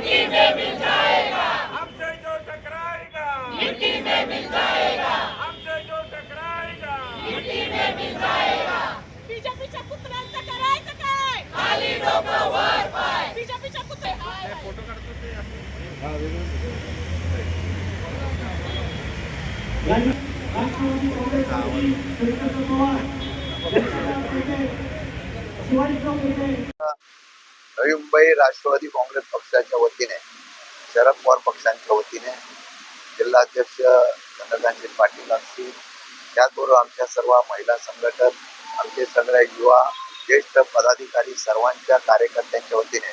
मिट्टी में मिल जाएगा हमसे जो टकराएगा मिट्टी में मिल जाएगा हमसे जो टकराएगा मिट्टी में मिल जाएगा बीजेपीच्या पुतळ्यांचं करायचं काय खाली लोक वर नवी मुंबई राष्ट्रवादी काँग्रेस पक्षाच्या वतीने शरद पवार पक्षांच्या वतीने जिल्हाध्यक्ष चंद्रकांत पाटील असतील त्याचबरोबर आमच्या सर्व महिला संघटक आमचे सगळे युवा ज्येष्ठ पदाधिकारी सर्वांच्या कार्यकर्त्यांच्या वतीने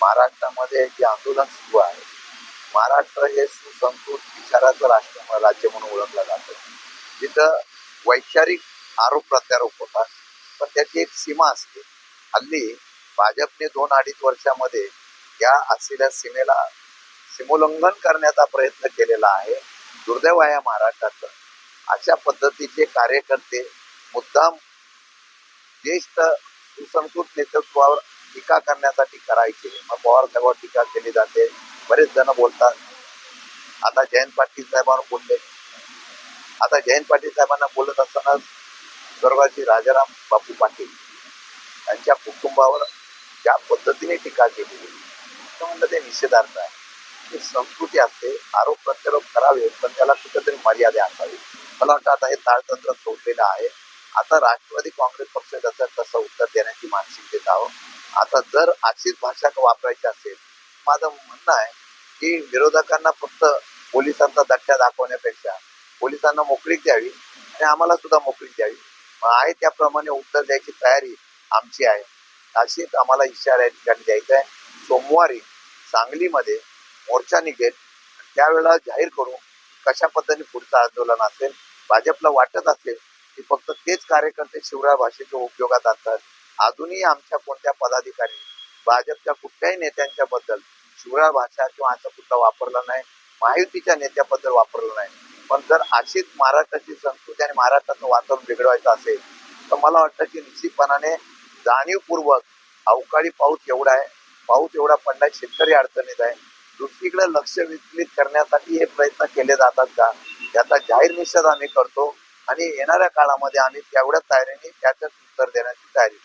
महाराष्ट्रामध्ये जे आंदोलन सुरू आहे महाराष्ट्र हे सुसंस्कृत विचाराचं राष्ट्र राज्य म्हणून ओळखलं जातं. जिथं वैचारिक आरोप प्रत्यारोप होतात पण त्याची एक सीमा असते. हल्ली भाजपने दोन अडीच वर्षामध्ये या असलेल्या सीमेला सीमोल्लंघन करण्याचा प्रयत्न केलेला आहे दुर्दैव आहे महाराष्ट्राचं. अशा पद्धतीचे कार्यकर्ते मुद्दाम ज्येष्ठ सुसंस्कृत नेतृत्वावर टीका करण्यासाठी करायचे. मग पवार साहेबांवर टीका केली जाते. बरेच जण बोलतात. आता जयंत पाटील साहेबांवर बोलले. आता जयंत पाटील साहेबांना बोलत असताना स्वर्गाची राजाराम बापू पाटील यांच्या कुटुंबावर ज्या पद्धतीने टीका केली तर म्हणलं ते निषेधार्थ आहे. ही संस्कृती असते आरोप प्रत्यारोप करावे पण त्याला कुठेतरी मर्यादा असावी. मला वाटतं आता हे ताळतंत्र सोडलेलं आहे. आता राष्ट्रवादी काँग्रेस पक्ष त्याचं तसं उत्तर देण्याची मानसिकतेत आहोत. आता जर अशीच भाषा वापरायची असेल माझं म्हणणं आहे की विरोधकांना फक्त पोलिसांचा दट्ट्या दाखवण्यापेक्षा पोलिसांना मोकळीक द्यावी आणि आम्हाला सुद्धा मोकळीक द्यावी. आहे त्याप्रमाणे उत्तर द्यायची तयारी आमची आहे. अशीच आम्हाला इशारा या ठिकाणी द्यायचा आहे. सोमवारी सांगलीमध्ये मोर्चा निघेल. त्यावेळेला जाहीर करू कशा पद्धतीने पुढचं आंदोलन असेल भाजपला वाटत असेल की फक्त तेच कार्यकर्ते शिवराय भाषेच्या उपयोगात असतात अजूनही आमच्या कोणत्या पदाधिकारी भाजपच्या कुठल्याही नेत्यांच्या बद्दल शिवराय भाषा किंवा असा कुठला वापरला नाही महायुतीच्या नेत्याबद्दल वापरलं नाही. पण जर अशीच महाराष्ट्राची संस्कृती आणि महाराष्ट्राचं वातावरण बिघडवायचं असेल तर मला वाटतं की निश्चितपणाने जाणीवपूर्वक अवकाळी पाऊस एवढा आहे. पाऊस एवढा पडलाय शेतकरी अडचणीत आहे. दुसरीकडे लक्ष विचलित करण्यासाठी हे प्रयत्न केले जातात का? याचा जाहीर निषेध आम्ही करतो आणि येणाऱ्या काळामध्ये आम्ही तेवढ्या तयारीने त्याच्याच उत्तर देण्याची तयारी